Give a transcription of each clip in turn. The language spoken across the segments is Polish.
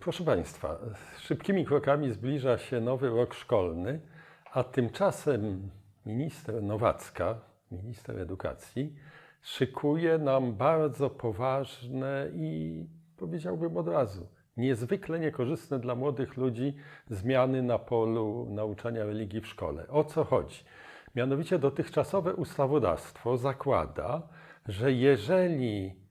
Proszę Państwa, szybkimi krokami zbliża się nowy rok szkolny, a tymczasem minister Nowacka, minister edukacji, szykuje nam bardzo poważne i powiedziałbym od razu, niezwykle niekorzystne dla młodych ludzi zmiany na polu nauczania religii w szkole. O co chodzi? Mianowicie dotychczasowe ustawodawstwo zakłada, że jeżeli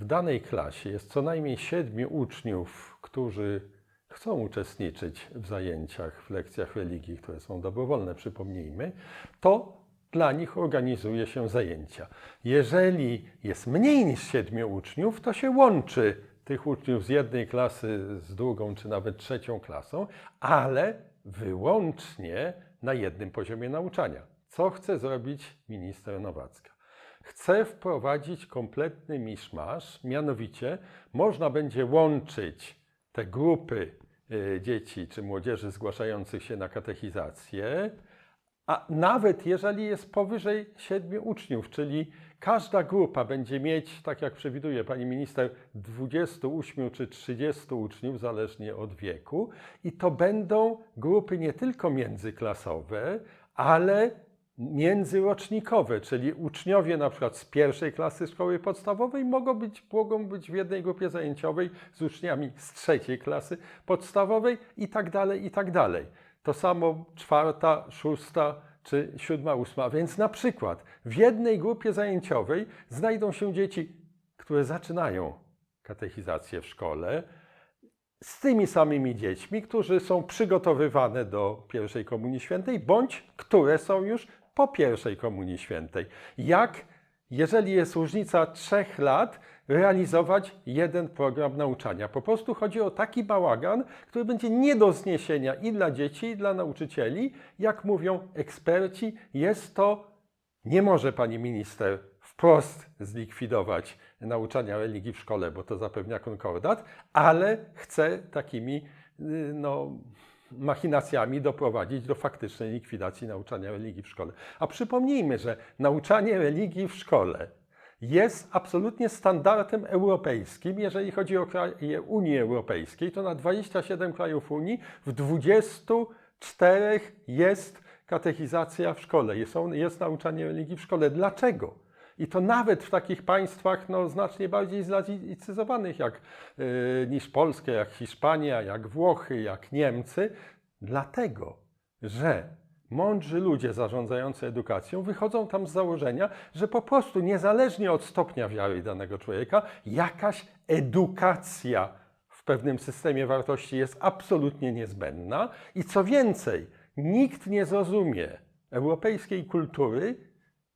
w danej klasie jest co najmniej siedmiu uczniów, którzy chcą uczestniczyć w zajęciach, w lekcjach religii, które są dobrowolne, przypomnijmy, to dla nich organizuje się zajęcia. Jeżeli jest mniej niż siedmiu uczniów, to się łączy tych uczniów z jednej klasy z drugą czy nawet trzecią klasą, ale wyłącznie na jednym poziomie nauczania. Co chce zrobić minister Nowacka? Chce wprowadzić kompletny miszmasz, mianowicie można będzie łączyć te grupy y, dzieci czy młodzieży zgłaszających się na katechizację, a nawet jeżeli jest powyżej siedmiu uczniów, czyli każda grupa będzie mieć, tak jak przewiduje pani minister, 28 czy 30 uczniów, zależnie od wieku, i to będą grupy nie tylko międzyklasowe, ale międzyrocznikowe, czyli uczniowie na przykład z pierwszej klasy szkoły podstawowej mogą być, mogą być w jednej grupie zajęciowej z uczniami z trzeciej klasy podstawowej i tak dalej, i tak dalej. To samo czwarta, szósta czy siódma, ósma. Więc na przykład w jednej grupie zajęciowej znajdą się dzieci, które zaczynają katechizację w szkole, z tymi samymi dziećmi, którzy są przygotowywane do pierwszej Komunii Świętej, bądź które są już po pierwszej Komunii Świętej. Jak, jeżeli jest różnica trzech lat, realizować jeden program nauczania? Po prostu chodzi o taki bałagan, który będzie nie do zniesienia i dla dzieci, i dla nauczycieli. Jak mówią eksperci, jest to, nie może pani minister wprost zlikwidować nauczania religii w szkole, bo to zapewnia konkordat, ale chce takimi y, no, machinacjami doprowadzić do faktycznej likwidacji nauczania religii w szkole. A przypomnijmy, że nauczanie religii w szkole jest absolutnie standardem europejskim, jeżeli chodzi o kraje Unii Europejskiej, to na 27 krajów Unii w 24 jest katechizacja w szkole, jest, on, jest nauczanie religii w szkole. Dlaczego? I to nawet w takich państwach no, znacznie bardziej zlaicyzowanych jak, yy, niż Polskę, jak Hiszpania, jak Włochy, jak Niemcy, dlatego, że mądrzy ludzie zarządzający edukacją wychodzą tam z założenia, że po prostu niezależnie od stopnia wiary danego człowieka, jakaś edukacja w pewnym systemie wartości jest absolutnie niezbędna. I co więcej, nikt nie zrozumie europejskiej kultury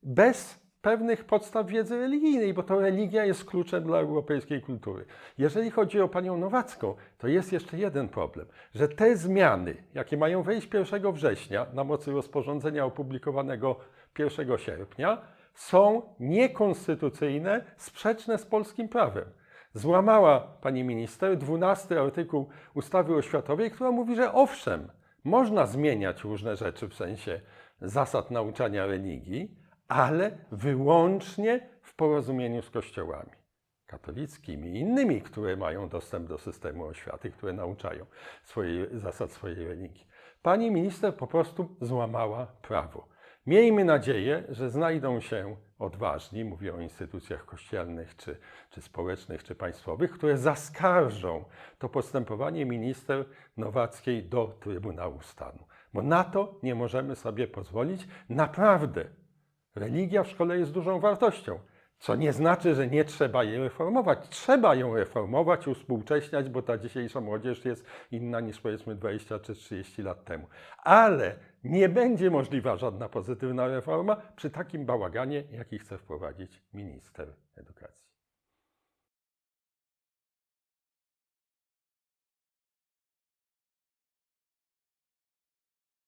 bez pewnych podstaw wiedzy religijnej, bo to religia jest kluczem dla europejskiej kultury. Jeżeli chodzi o panią Nowacką, to jest jeszcze jeden problem, że te zmiany, jakie mają wejść 1 września na mocy rozporządzenia opublikowanego 1 sierpnia, są niekonstytucyjne, sprzeczne z polskim prawem. Złamała pani minister 12 artykuł ustawy oświatowej, która mówi, że owszem, można zmieniać różne rzeczy w sensie zasad nauczania religii, ale wyłącznie w porozumieniu z kościołami katolickimi i innymi, które mają dostęp do systemu oświaty, które nauczają swojej, zasad swojej religii. Pani minister po prostu złamała prawo. Miejmy nadzieję, że znajdą się odważni, mówię o instytucjach kościelnych, czy, czy społecznych, czy państwowych, które zaskarżą to postępowanie minister Nowackiej do Trybunału Stanu. Bo na to nie możemy sobie pozwolić. Naprawdę Religia w szkole jest dużą wartością, co nie znaczy, że nie trzeba jej reformować. Trzeba ją reformować, uspółcześniać, bo ta dzisiejsza młodzież jest inna niż powiedzmy 20 czy 30 lat temu. Ale nie będzie możliwa żadna pozytywna reforma przy takim bałaganie, jaki chce wprowadzić minister edukacji.